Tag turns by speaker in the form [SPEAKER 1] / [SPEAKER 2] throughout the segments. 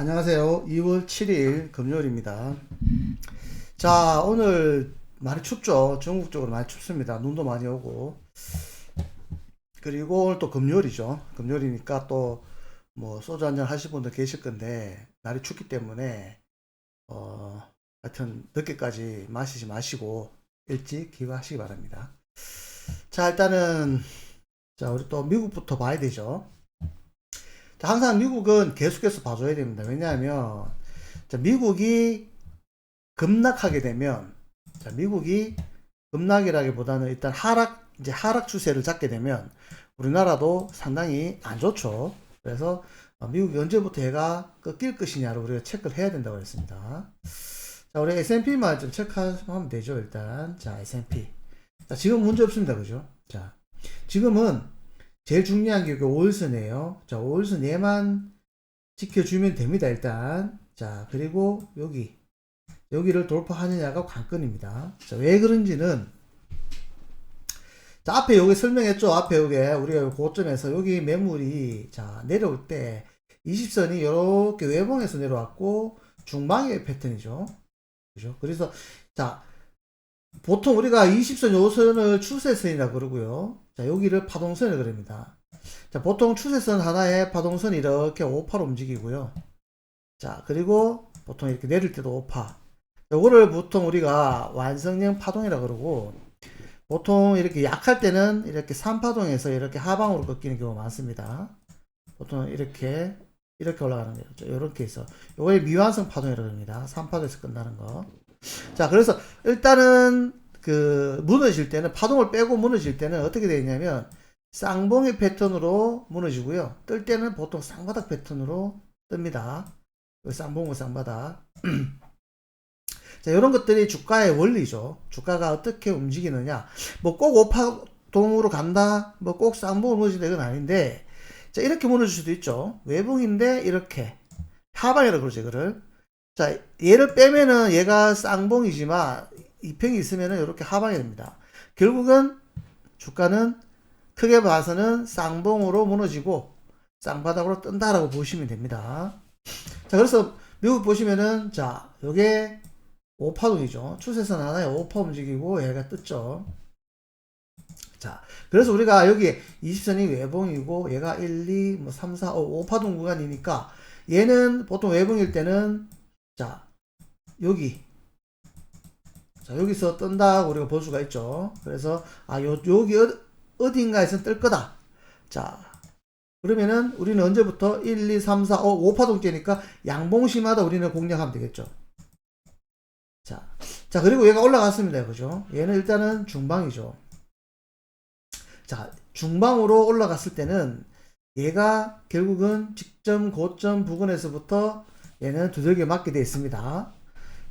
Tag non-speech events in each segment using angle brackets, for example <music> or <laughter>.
[SPEAKER 1] 안녕하세요. 2월 7일 금요일입니다. 자, 오늘 많이 춥죠? 전국 적으로 많이 춥습니다. 눈도 많이 오고. 그리고 오늘 또 금요일이죠. 금요일이니까 또 뭐 소주 한잔 하실 분들 계실 건데, 날이 춥기 때문에, 어, 하여튼 늦게까지 마시지 마시고, 일찍 귀가하시기 바랍니다. 자, 일단은, 자, 우리 또 미국부터 봐야 되죠. 자, 항상 미국은 계속해서 봐줘야 됩니다. 왜냐하면, 자, 미국이 급락하게 되면, 자, 미국이 급락이라기보다는 일단 하락, 이제 하락 추세를 잡게 되면, 우리나라도 상당히 안 좋죠. 그래서, 어, 미국이 언제부터 얘가 꺾일 것이냐를 우리가 체크를 해야 된다고 했습니다. 자, 우리 S&P만 좀 체크하면 되죠, 일단. 자, S&P. 자, 지금 문제 없습니다. 그죠? 자, 지금은 제일 중요한 게 5일선이에요. 자, 5일선 얘만 지켜주면 됩니다, 일단. 자, 그리고 여기. 여기를 돌파하느냐가 관건입니다. 자, 왜 그런지는 자, 앞에 여기 설명했죠. 앞에 여기 우리가 고점에서 여기 매물이 자, 내려올 때 20선이 이렇게 외봉에서 내려왔고 중방의 패턴이죠. 그죠? 그래서 자, 보통 우리가 20선 요선을 추세선이라 그러고요. 자, 여기를 파동선이라 그럽니다. 자, 보통 추세선 하나에 파동선이 이렇게 5파로 움직이고요. 자, 그리고 보통 이렇게 내릴 때도 5파. 요거를 보통 우리가 완성형 파동이라 그러고, 보통 이렇게 약할 때는 이렇게 3파동에서 이렇게 하방으로 꺾이는 경우가 많습니다. 보통 이렇게, 이렇게 올라가는 거죠. 이렇게 해서. 요거의 미완성 파동이라고 합니다. 3파도에서 끝나는 거. 자, 그래서 일단은 그 무너질 때는 파동을 빼고 무너질 때는 어떻게 되냐면 쌍봉의 패턴으로 무너지고요. 뜰 때는 보통 쌍바닥 패턴으로 뜹니다. 그 쌍봉과 쌍바닥. <clears throat> 자, 이런 것들이 주가의 원리죠. 주가가 어떻게 움직이느냐. 뭐 꼭 오파동으로 간다. 뭐 꼭 쌍봉을 무너진다. 이건 아닌데. 자, 이렇게 무너질 수도 있죠. 외봉인데 이렇게. 하방이라고 그러죠, 이거를. 자, 얘를 빼면은 얘가 쌍봉이지만 이평이 있으면은 이렇게 하방이 됩니다. 결국은 주가는 크게 봐서는 쌍봉으로 무너지고 쌍바닥으로 뜬다라고 보시면 됩니다. 자, 그래서 미국 보시면은 자, 요게 5파동이죠. 추세선 하나에 5파 움직이고 얘가 떴죠. 자, 그래서 우리가 여기 20선이 외봉이고 얘가 1, 2, 뭐 3, 4, 5, 5파동 구간이니까 얘는 보통 외봉일 때는 자, 여기. 자, 여기서 뜬다고 우리가 볼 수가 있죠. 그래서, 아, 요, 여기 어, 어딘가에서 뜰 거다. 자, 그러면은 우리는 언제부터 1, 2, 3, 4, 5, 5파동째니까 양봉시마다 우리는 공략하면 되겠죠. 자, 자, 그리고 얘가 올라갔습니다. 그죠? 얘는 일단은 중방이죠. 자, 중방으로 올라갔을 때는 얘가 결국은 직점, 고점 부근에서부터 얘는 두들겨 맞게 되어 있습니다.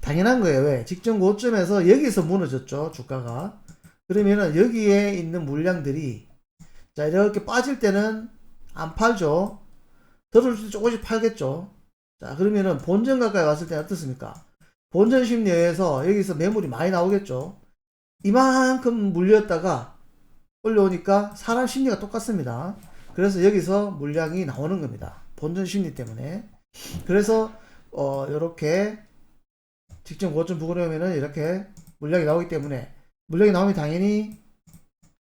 [SPEAKER 1] 당연한 거예요. 왜? 직전 고점에서 여기서 무너졌죠. 주가가. 그러면은 여기에 있는 물량들이 자 이렇게 빠질 때는 안 팔죠. 들을 때 조금씩 팔겠죠. 자 그러면은 본전 가까이 왔을 때 어떻습니까? 본전 심리에서 여기서 매물이 많이 나오겠죠. 이만큼 물렸다가 올려오니까 사람 심리가 똑같습니다. 그래서 여기서 물량이 나오는 겁니다. 본전 심리 때문에. 그래서 어 이렇게 직전 고점 부근에 오면은 이렇게 물량이 나오기 때문에 물량이 나오면 당연히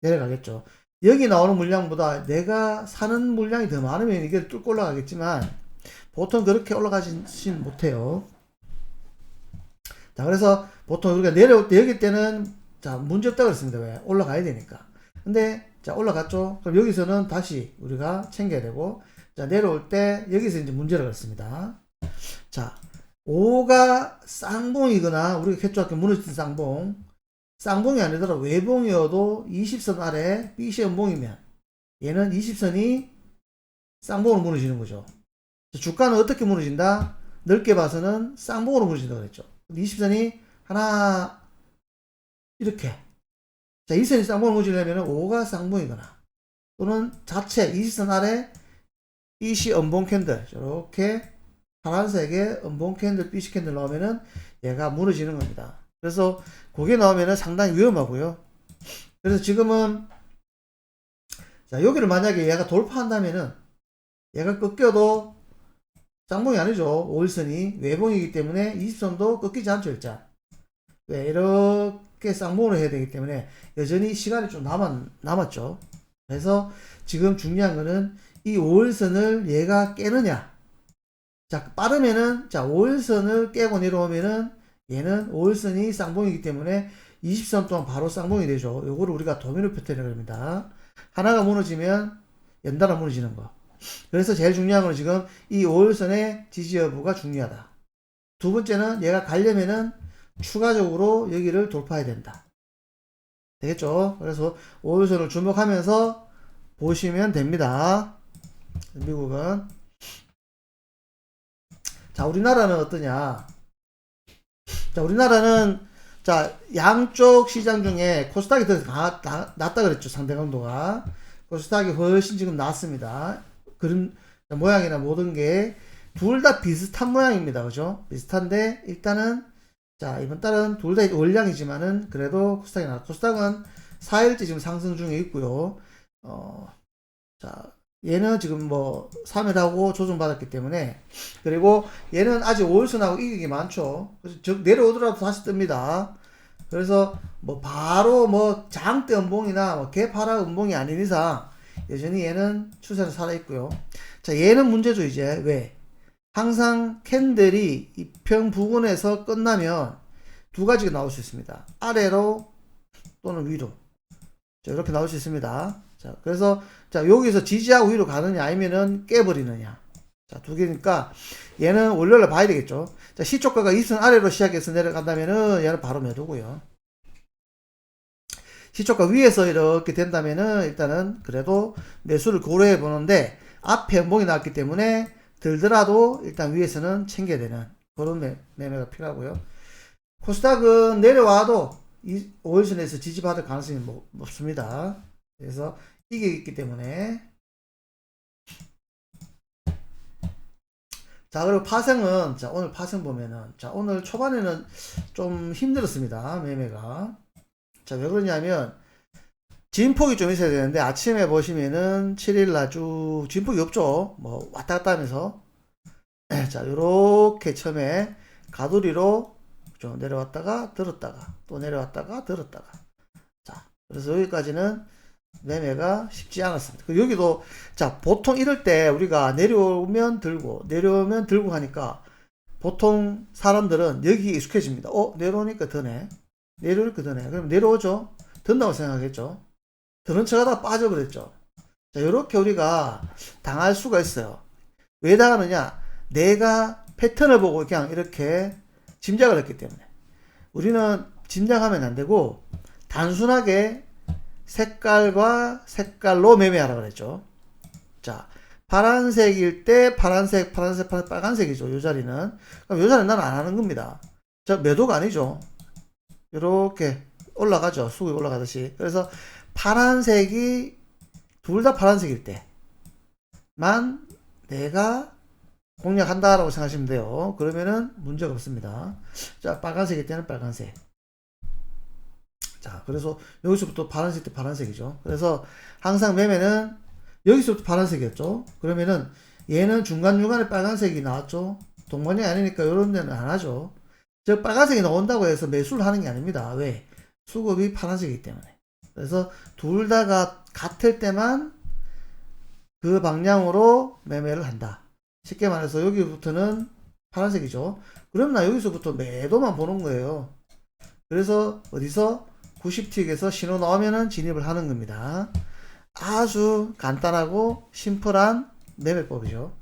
[SPEAKER 1] 내려가겠죠. 여기 나오는 물량보다 내가 사는 물량이 더 많으면 이게 뚫고 올라가겠지만 보통 그렇게 올라가진 못해요. 자 그래서 보통 우리가 내려올 때 여기 때는 자 문제 없다 그랬습니다. 왜 올라가야 되니까. 근데 자 올라갔죠. 그럼 여기서는 다시 우리가 챙겨야 되고 자 내려올 때 여기서 이제 문제를 그랬습니다. 자 5가 쌍봉이거나 우리가 개조학교 무너진 쌍봉 쌍봉이 아니더라 외봉이어도 20선 아래 B시 연봉이면 얘는 20선이 쌍봉으로 무너지는 거죠. 주가는 어떻게 무너진다? 넓게 봐서는 쌍봉으로 무너진다 그랬죠. 20선이 하나 이렇게 자 2선이 쌍봉으로 무너지려면 5가 쌍봉이거나 또는 자체 20선 아래 B시 연봉 캔들 이렇게 파란색의 음봉 캔들, 빛이 캔들 나오면은 얘가 무너지는 겁니다. 그래서 그게 나오면은 상당히 위험하고요. 그래서 지금은 자 여기를 만약에 얘가 돌파한다면은 얘가 꺾여도 쌍봉이 아니죠. 5일선이 외봉이기 때문에 20선도 꺾이지 않죠, 일단. 왜 이렇게 쌍봉으로 해야 되기 때문에 여전히 시간이 좀 남았, 남았죠. 그래서 지금 중요한 거는 이 5일선을 얘가 깨느냐. 자, 빠르면은, 자, 5일선을 깨고 내려오면은 얘는 5일선이 쌍봉이기 때문에 20선 동안 바로 쌍봉이 되죠. 요거를 우리가 도미노 패턴이라고 합니다. 하나가 무너지면 연달아 무너지는 거. 그래서 제일 중요한 건 지금 이 5일선의 지지 여부가 중요하다. 두 번째는 얘가 가려면은 추가적으로 여기를 돌파해야 된다. 되겠죠? 그래서 5일선을 주목하면서 보시면 됩니다. 미국은. 자, 우리나라는 어떠냐? 자, 우리나라는 자, 양쪽 시장 중에 코스닥이 더 나- 나- 낮다 그랬죠. 상대 강도가. 코스닥이 훨씬 지금 낮습니다. 그런 모양이나 모든 게 둘 다 비슷한 모양입니다. 그죠? 비슷한데 일단은 자, 이번 달은 둘 다 월량이지만은 그래도 코스닥이 낮. 코스닥은 4일째 지금 상승 중에 있고요. 어, 자, 얘는 지금 뭐 3일하고 조정받았기 때문에 그리고 얘는 아직 5일선하고 이익이 많죠. 그래서 즉 내려오더라도 다시 뜹니다. 그래서 뭐 바로 뭐 장대 음봉이나 뭐 개파라 음봉이 아닌 이상 여전히 얘는 추세는 살아 있고요. 자, 얘는 문제죠, 이제. 왜? 항상 캔들이 이평 부근에서 끝나면 두 가지가 나올 수 있습니다. 아래로 또는 위로. 자, 이렇게 나올 수 있습니다. 자, 그래서 자, 여기서 지지하고 위로 가느냐 아니면은 깨버리느냐. 자, 두 개니까 얘는 월요일에 봐야 되겠죠. 자, 시초가가 2선 아래로 시작해서 내려간다면은 얘는 바로 매도고요. 시초가 위에서 이렇게 된다면은 일단은 그래도 매수를 고려해 보는데 앞에 연봉이 나왔기 때문에 들더라도 일단 위에서는 챙겨야 되는 그런 매, 매매가 필요하고요. 코스닥은 내려와도 이 5일선에서 지지받을 가능성이 뭐- 높습니다. 그래서 이게 있기 때문에. 자 그리고 파생은 자 오늘 파생 보면은 자 오늘 초반에는 좀 힘들었습니다 매매가. 자 왜 그러냐면 진폭이 좀 있어야 되는데 아침에 보시면은 7일 날 쭉 진폭이 없죠. 뭐 왔다 갔다 하면서. <clears throat> 자 요렇게 처음에 가두리로 좀 내려왔다가 들었다가 또 내려왔다가 들었다가. 자 그래서 여기까지는 매매가 쉽지 않았습니다. 그 여기도 자 보통 이럴 때 우리가 내려오면 들고 내려오면 들고 하니까 보통 사람들은 여기 익숙해집니다. 어 내려오니까 드네. 내려오니까 드네. 그럼 내려오죠. 든다고 생각했죠. 드는 척하다 빠져버렸죠. 자 이렇게 우리가 당할 수가 있어요. 왜 당하느냐? 내가 패턴을 보고 그냥 이렇게 짐작을 했기 때문에. 우리는 짐작하면 안 되고 단순하게 색깔과 색깔로 매매하라 그랬죠. 자, 파란색일 때 파란색, 파란색, 파란색, 빨간색이죠. 요 자리는. 그럼 요 자리는 나는 안 하는 겁니다. 저 매도가 아니죠. 이렇게 올라가죠. 수급이 올라가듯이. 그래서 파란색이 둘 다 파란색일 때만 내가 공략한다라고 생각하시면 돼요. 그러면은 문제가 없습니다. 자, 빨간색일 때는 빨간색. 자, 그래서 여기서부터 파란색 때 파란색이죠. 그래서 항상 매매는 여기서부터 파란색이었죠. 그러면은 얘는 중간중간에 빨간색이 나왔죠. 동반이 아니니까 이런 데는 안 하죠. 저 빨간색이 나온다고 해서 매수를 하는 게 아닙니다. 왜? 수급이 파란색이기 때문에. 그래서 둘 다가 같을 때만 그 방향으로 매매를 한다. 쉽게 말해서 여기부터는 파란색이죠. 그럼 나 여기서부터 매도만 보는 거예요. 그래서 어디서 90틱에서 신호 나오면은 진입을 하는 겁니다. 아주 간단하고 심플한 매매법이죠.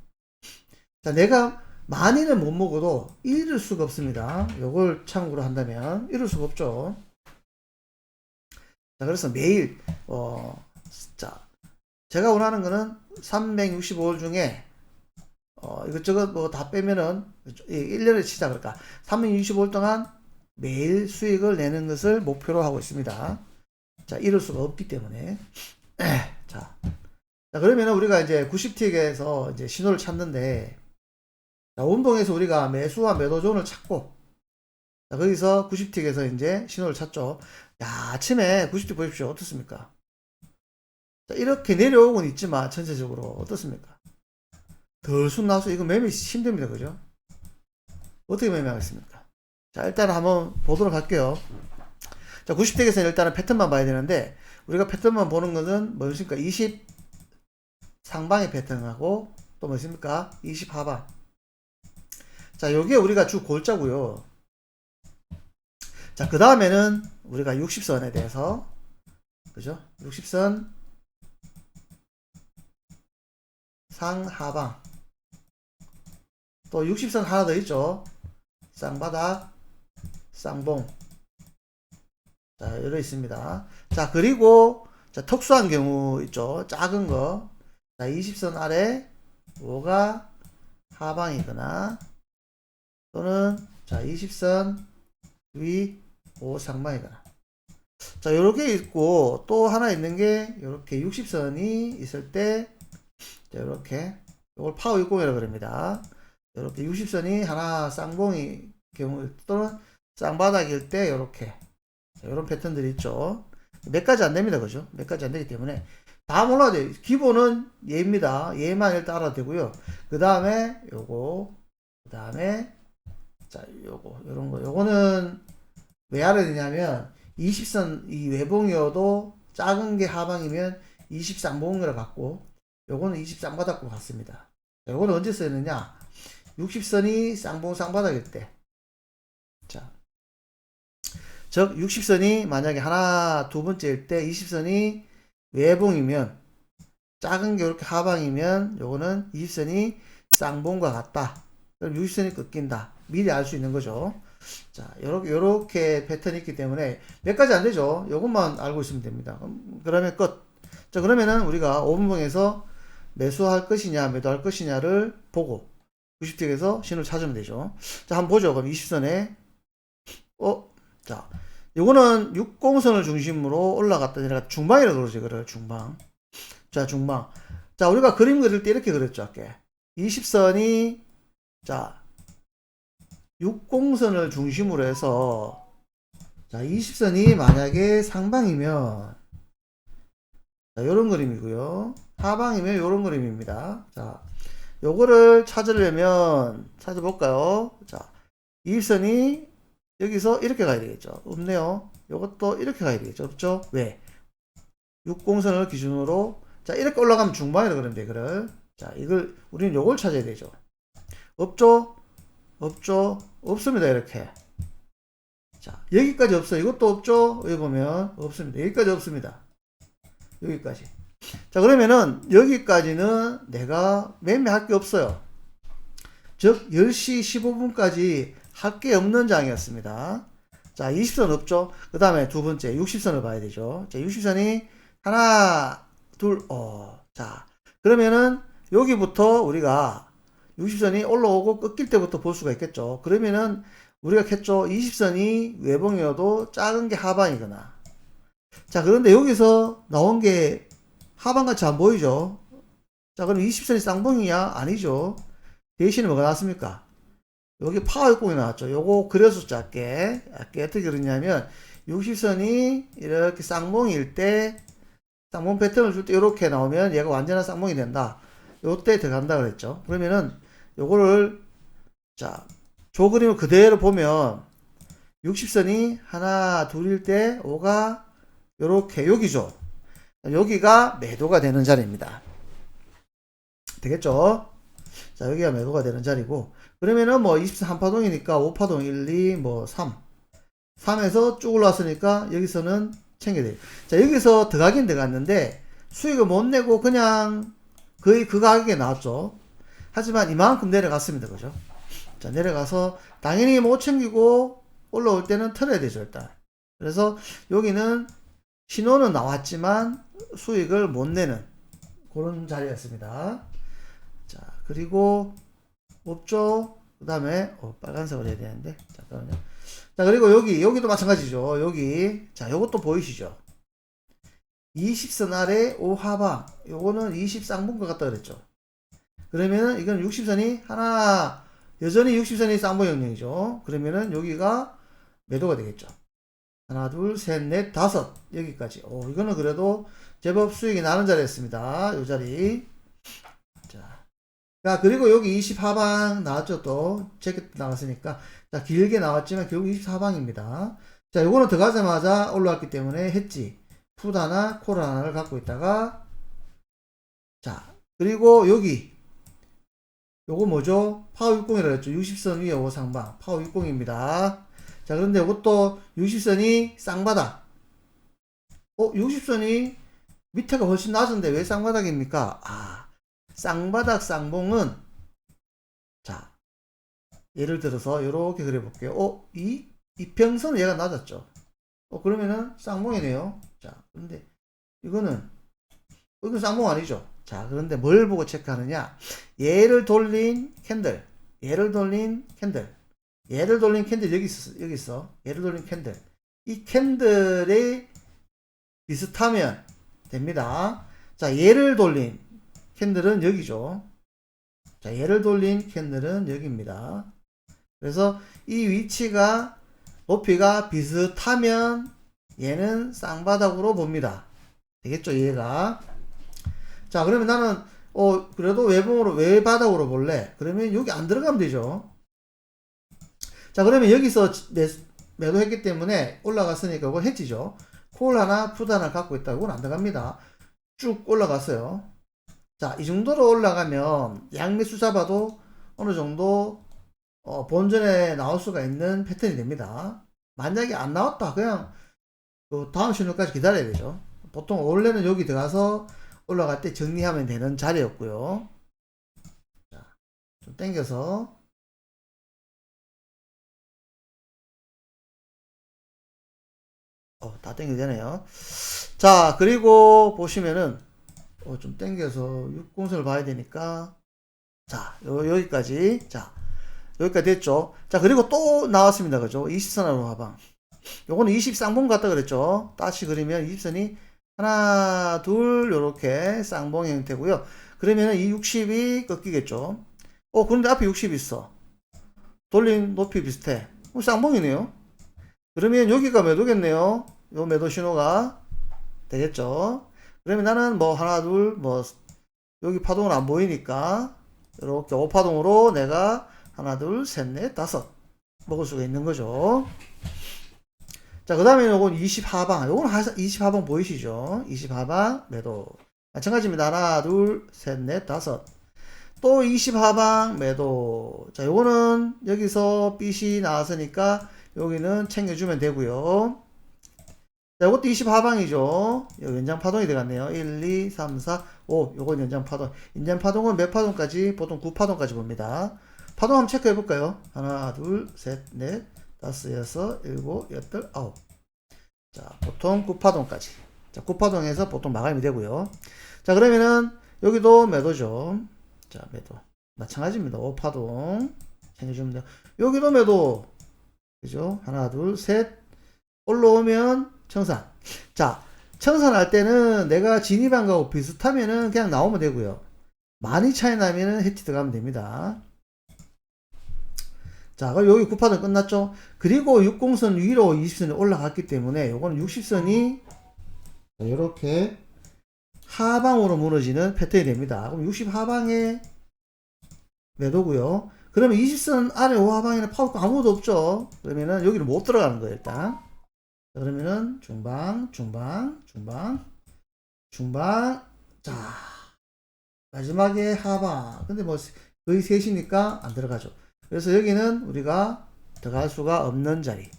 [SPEAKER 1] 자, 내가 많이는 못 먹어도 잃을 수가 없습니다. 요걸 참고로 한다면 잃을 수가 없죠. 자, 그래서 매일 어, 자, 제가 원하는 거는 365일 중에 어, 이것저것 뭐 다 빼면은 1년에 치자 그럴까. 365일 동안 매일 수익을 내는 것을 목표로 하고 있습니다. 자, 이럴 수가 없기 때문에. <clears throat> 자, 자 그러면 우리가 이제 90틱에서 이제 신호를 찾는데, 자, 운동에서 우리가 매수와 매도 존을 찾고, 자, 거기서 90틱에서 이제 신호를 찾죠. 야, 아침에 90틱 보십시오. 어떻습니까? 자, 이렇게 내려오곤 있지만, 전체적으로 어떻습니까? 덜쑥 나와서 이거 매매 힘듭니다. 그죠? 어떻게 매매하겠습니까? 자, 일단 한번 보도록 할게요. 자, 90덱에서는 일단은 패턴만 봐야 되는데, 우리가 패턴만 보는 것은 뭐였습니까? 20 상방의 패턴하고, 또뭐 있습니까? 20 하방. 자, 요게 우리가 주 골자고요. 자, 그 다음에는 우리가 60선에 대해서, 그죠? 60선 상하방. 또 60선 하나 더 있죠. 쌍바닥, 쌍봉. 자, 이러 있습니다. 자, 그리고, 자, 특수한 경우 있죠. 작은 거. 자, 20선 아래, 5가 하방이거나, 또는, 자, 20선 위, 5 상방이거나. 자, 요렇게 있고, 또 하나 있는 게, 요렇게 60선이 있을 때, 자, 요렇게, 요걸 파워 60이라고 그럽니다. 이렇게 60선이 하나 쌍봉이 경우 또는 쌍바닥일 때 이렇게 이런 패턴들이 있죠. 몇 가지 안 됩니다, 그죠? 몇 가지 안 되기 때문에 다 몰라야 돼요. 기본은 얘입니다. 얘만 일단 알아도 되고요. 그 다음에 요거, 그 다음에 자 요거 요런 거 요거는 왜 알아야 되냐면 20선 이 외봉이어도 작은 게 하방이면 20 쌍봉이라 갖고 요거는 20 쌍바닥과 같습니다. 요거는 언제 쓰느냐? 60선이 쌍봉 쌍바닥일 때. 자. 즉, 60선이 만약에 하나, 두 번째일 때 20선이 외봉이면, 작은 게 이렇게 하방이면, 요거는 20선이 쌍봉과 같다. 그럼 60선이 꺾인다. 미리 알 수 있는 거죠. 자, 요렇게, 요렇게 패턴이 있기 때문에 몇 가지 안 되죠. 요것만 알고 있으면 됩니다. 그러면 끝. 자, 그러면은 우리가 5분봉에서 매수할 것이냐, 매도할 것이냐를 보고 90틱에서 신호를 찾으면 되죠. 자, 한번 보죠. 그럼 20선에, 어, 자, 요거는 60선을 중심으로 올라갔다 내려갔다 중방이라고 그러죠. 그래, 중방. 자, 중방. 자, 우리가 그림 그릴 때 이렇게 그렸죠. 아까. 20선이, 자, 60선을 중심으로 해서, 자, 20선이 만약에 상방이면, 자, 요런 그림이고요. 하방이면 요런 그림입니다. 자, 요거를 찾으려면 찾아볼까요? 자, 이입선이 여기서 이렇게 가야 되겠죠. 없네요. 요것도 이렇게 가야 되겠죠. 없죠? 왜? 60선을 기준으로 자, 이렇게 올라가면 그러면 돼, 이거를. 자, 이걸 우리는 요걸 찾아야 되죠. 없죠? 없죠? 없습니다, 이렇게. 자, 여기까지 없어요. 이것도 없죠? 여기 보면 없습니다. 여기까지 없습니다. 여기까지. 자, 그러면은 여기까지는 내가 매매할 게 없어요. 즉, 10시 15분까지 할 게 없는 장이었습니다. 자, 20선 없죠? 그 다음에 두 번째, 60선을 봐야 되죠. 자, 60선이 하나, 둘, 어, 자, 그러면은 여기부터 우리가 60선이 올라오고 꺾일 때부터 볼 수가 있겠죠. 그러면은 우리가 했죠. 20선이 외봉이어도 작은 게 하방이거나. 자, 그런데 여기서 나온 게 하방같이 안 보이죠? 자, 그럼 20선이 쌍봉이야? 아니죠. 대신에 뭐가 나왔습니까? 여기 파워육공이 나왔죠. 요거 그려서 작게, 작게 어떻게 그러냐면, 60선이 이렇게 쌍봉일 때, 쌍봉 패턴을 줄 때 이렇게 나오면 얘가 완전한 쌍봉이 된다. 요때 들어간다 그랬죠. 그러면은, 요거를, 자, 조 그림을 그대로 보면, 60선이 하나, 둘일 때, 5가 요렇게, 여기죠. 여기가 매도가 되는 자리입니다. 되겠죠? 자, 여기가 매도가 되는 자리고, 그러면은 뭐 23파동이니까 5파동 1, 2, 뭐 3. 3에서 쭉 올라왔으니까 여기서는 챙겨야 돼요. 자, 여기서 들어가긴 들어갔는데 수익을 못 내고 그냥 거의 그 가격에 나왔죠. 하지만 이만큼 내려갔습니다. 그죠? 자, 내려가서 당연히 못 챙기고 올라올 때는 털어야 되죠, 일단. 그래서 여기는 신호는 나왔지만 수익을 못 내는 그런 자리였습니다. 자, 그리고 없죠? 그 다음에, 어, 빨간색으로 해야 되는데. 잠깐만요. 자, 그리고 여기, 여기도 마찬가지죠. 여기. 자, 요것도 보이시죠? 20선 아래 5하방. 요거는 20쌍봉과 같다 그랬죠. 그러면은 이건 60선이 하나, 여전히 60선이 쌍봉 영역이죠. 그러면은 여기가 매도가 되겠죠. 하나, 둘, 셋, 넷, 다섯. 여기까지. 오, 이거는 그래도 제법 수익이 나는 자리였습니다. 요 자리. 자. 자, 그리고 여기 24방 나왔죠, 또. 재킷 나왔으니까. 자, 길게 나왔지만 결국 24방입니다. 자, 요거는 들어가자마자 올라왔기 때문에 했지. 콜 하나를 갖고 있다가. 자, 그리고 여기. 요거 뭐죠? 파워 60이라고 했죠. 60선 위에 5 상방. 파워 60입니다. 자, 그런데 이것도 60선이 쌍바닥. 어, 60선이 밑에가 훨씬 낮은데 왜 쌍바닥입니까? 아, 쌍바닥 쌍봉은 자, 예를 들어서 이렇게 그려 볼게요. 어, 이 이 평선은 얘가 낮았죠. 어, 그러면은 쌍봉이네요. 자, 근데 이거는 이건 쌍봉 아니죠. 자, 그런데 뭘 보고 체크하느냐? 얘를 돌린 캔들, 얘를 돌린 캔들, 얘를 돌린 캔들 여기 있어, 여기 있어. 얘를 돌린 캔들. 이 캔들이 비슷하면 됩니다. 자, 얘를 돌린 캔들은 여기죠. 자, 얘를 돌린 캔들은 여기입니다. 그래서 이 위치가 높이가 비슷하면 얘는 쌍바닥으로 봅니다. 되겠죠, 얘가. 자, 그러면 나는 어 그래도 외봉으로 외바닥으로 볼래. 그러면 여기 안 들어가면 되죠. 자, 그러면 여기서 매, 매도했기 때문에 올라갔으니까 그거 해지죠. 콜 하나, 푸드 하나 갖고 있다. 그건 안 들어갑니다. 쭉 올라갔어요. 자, 이 정도로 올라가면 양매수 잡아도 어느 정도 어, 본전에 나올 수가 있는 패턴이 됩니다. 만약에 안 나왔다, 그냥 그 다음 신호까지 기다려야 되죠. 보통 원래는 여기 들어가서 올라갈 때 정리하면 되는 자리였고요. 자, 좀 당겨서 어, 다 당겨야 되네요. 자, 그리고 보시면은 어, 좀 당겨서 육공선을 봐야 되니까 자, 요, 여기까지. 자, 여기까지 됐죠. 자, 그리고 또 나왔습니다. 그죠? 20선으로 하방. 요거는 20 쌍봉 같다 그랬죠. 다시 그리면 20선이 하나, 둘, 요렇게 쌍봉 형태고요. 그러면은 이 60이 꺾이겠죠. 어, 그런데 앞에 60 있어. 돌린 높이 비슷해. 어, 쌍봉이네요. 그러면 여기가 매도겠네요. 요 매도 신호가 되겠죠. 그러면 나는 뭐 하나, 둘, 뭐 여기 파동은 안 보이니까 이렇게 5파동으로 내가 하나, 둘, 셋, 넷, 다섯 먹을 수가 있는 거죠. 자, 그 다음에 요건 20하방. 요건 20하방 보이시죠? 20하방 매도. 마찬가지입니다. 하나, 둘, 셋, 넷, 다섯. 또 20하방 매도. 자, 요거는 여기서 빛이 나왔으니까 여기는 챙겨주면 되고요. 자, 이것도 20 하방이죠. 여기 연장 파동이 들어갔네요. 1, 2, 3, 4, 5. 요건 연장 파동. 연장 파동은 몇 파동까지? 보통 9파동까지 봅니다. 파동 한번 체크해 볼까요? 하나, 둘, 셋, 넷, 다섯, 여섯, 일곱, 여덟, 아홉. 자, 보통 9파동까지. 자, 9파동에서 보통 마감이 되고요. 자, 그러면은 여기도 매도죠. 자, 매도. 마찬가지입니다. 5파동. 챙겨주면 돼요. 여기도 매도. 그죠? 하나, 둘, 셋. 올라오면 청산. 자, 청산할 때는 내가 진입한 거하고 비슷하면은 그냥 나오면 되고요. 많이 차이 나면은 해치 들어가면 됩니다. 자, 그럼 여기 9파동 끝났죠? 그리고 60선 위로 20선이 올라갔기 때문에 요거는 60선이 이렇게 하방으로 무너지는 패턴이 됩니다. 그럼 60 하방에 매도고요. 그러면 20선 아래 5하방에는 파워가 아무도 없죠. 그러면은 여기는 못 들어가는 거예요, 일단. 자, 그러면은 중방, 중방, 중방, 중방. 자, 마지막에 하방. 근데 뭐 거의 셋이니까 안 들어가죠. 그래서 여기는 우리가 들어갈 수가 없는 자리.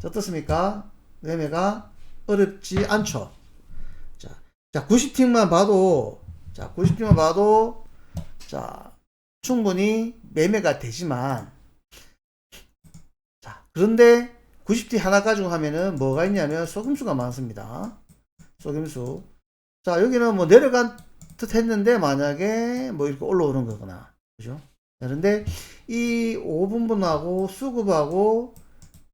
[SPEAKER 1] 자, 어떻습니까? 매매가 어렵지 않죠. 자, 자, 90팀만 봐도, 자, 90팀만 봐도, 자, 충분히 매매가 되지만, 자, 그런데 90팀 하나 가지고 하면은 뭐가 있냐면 속임수가 많습니다. 속임수. 자, 여기는 뭐 내려간 듯 했는데 만약에 뭐 이렇게 올라오는 거거나, 그죠? 그런데 이 5분분하고 수급하고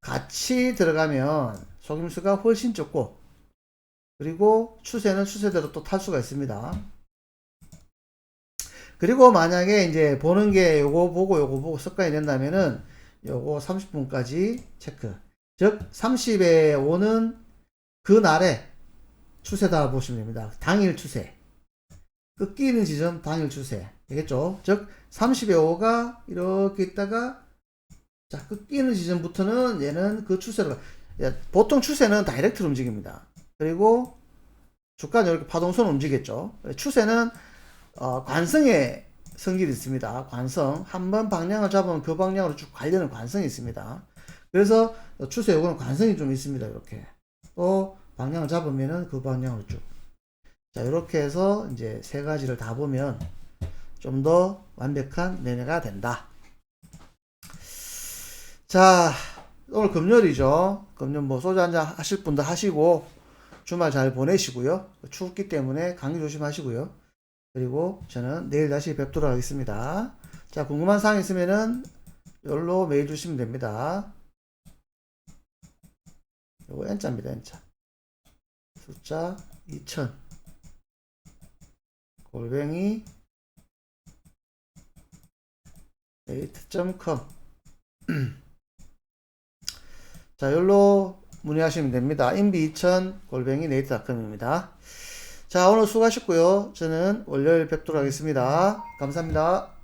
[SPEAKER 1] 같이 들어가면 속임수가 훨씬 적고 그리고 추세는 추세대로 또 탈 수가 있습니다. 그리고 만약에 이제 보는 게 요거 보고 요거 보고 습관이 된다면은 요거 30분까지 체크. 즉 30에 오는 그 날에 추세다 보시면 됩니다. 당일 추세. 꺾이는 지점 당일 추세. 되겠죠? 즉 30의 5가 이렇게 있다가 자 끊기는 지점부터는 얘는 그 추세로 보통 추세는 다이렉트로 움직입니다. 그리고 주가는 이렇게 파동선 움직였죠. 추세는 어, 관성의 성질이 있습니다. 관성 한 번 방향을 잡으면 그 방향으로 쭉 가려는 관성이 있습니다. 그래서 추세 요거는 관성이 좀 있습니다. 이렇게 또 방향을 잡으면은 그 방향으로 쭉. 자 이렇게 해서 이제 세 가지를 다 보면 좀 더 완벽한 매매가 된다. 자 오늘 금요일이죠. 금요일 뭐 소주 한잔 하실 분도 하시고 주말 잘 보내시고요. 춥기 때문에 감기 조심하시고요. 그리고 저는 내일 다시 뵙도록 하겠습니다. 자 궁금한 사항 있으면은 여기로 메일 주시면 됩니다. 요거 N자입니다. N자. 숫자 2000 골뱅이 데이트.com <clears throat> 자, 여기로 문의하시면 됩니다. 인비 2000 골뱅이 네이트닷컴입니다. 자, 오늘 수고하셨고요. 저는 월요일 뵙도록 하겠습니다. 감사합니다.